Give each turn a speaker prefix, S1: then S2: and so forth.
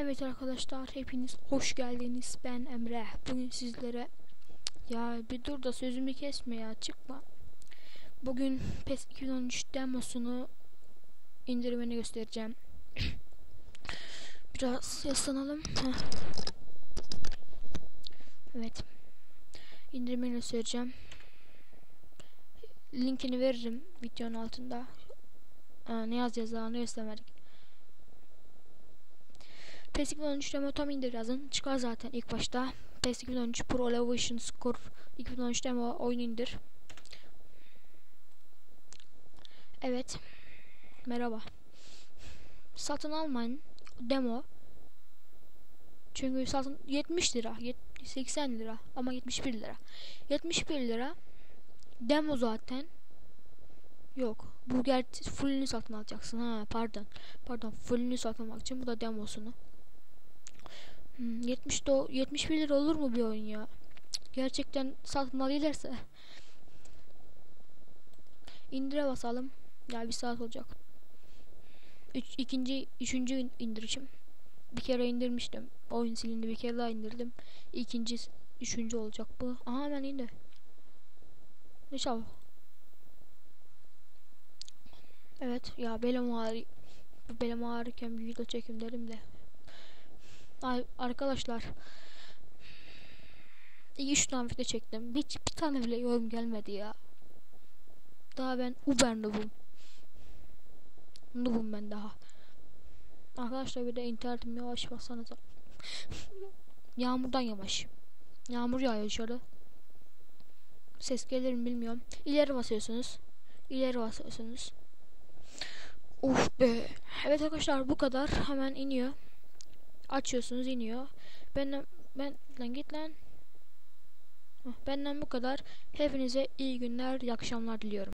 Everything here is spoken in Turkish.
S1: Evet arkadaşlar hepiniz hoş geldiniz. Ben Emre. Bugün sizlere ya bir dur da sözümü kesme ya çıkma. Bugün PES 2013 demosunu indirmeni göstereceğim. Biraz yaslanalım. Evet. İndirmeni göstereceğim. Linkini veririm videonun altında. Ne daha ne göstermedik. PES 2013 demo tam indir yazın. Çıkar zaten ilk başta. PES 2013 Pro Evolution Score 2013 demo oyun indir. Evet. Merhaba. Satın almayın. Demo. Çünkü satın 70 lira, 80 lira ama 71 lira. 71 lira. Demo zaten. Yok. Bu ger fullünü satın alacaksın ha pardon. Pardon fullünü satın almak için bu da demosunu. Hmm, 70 do 71 lira olur mu bir oyun ya? Gerçekten satın alırlarsa. İndire basalım. Ya bir saat olacak. Üç, ikinci, üçüncü indirişim. Bir kere indirmiştim. Oyun silindi bir kere daha indirdim. İkinci, üçüncü olacak bu. Aha hemen indi. İnşallah. Evet ya belim ağrı belim ağrırken bir video çekim dedim de Ay, arkadaşlar. İyi şu tane video çektim. Hiç bir tane bile yorum gelmedi ya. Daha ben Uber noobum. Noobum ben daha. Arkadaşlar bir de internetim yavaş baksanıza yağmurdan yavaş. Yağmur yağıyor dışarı ses gelir mi bilmiyorum. İleri basıyorsunuz. İleri basıyorsunuz. Uf be. Evet arkadaşlar bu kadar. Hemen iniyor. Açıyorsunuz iniyor. Ben ben lan git lan. Benden bu kadar. Hepinize iyi günler, iyi akşamlar diliyorum.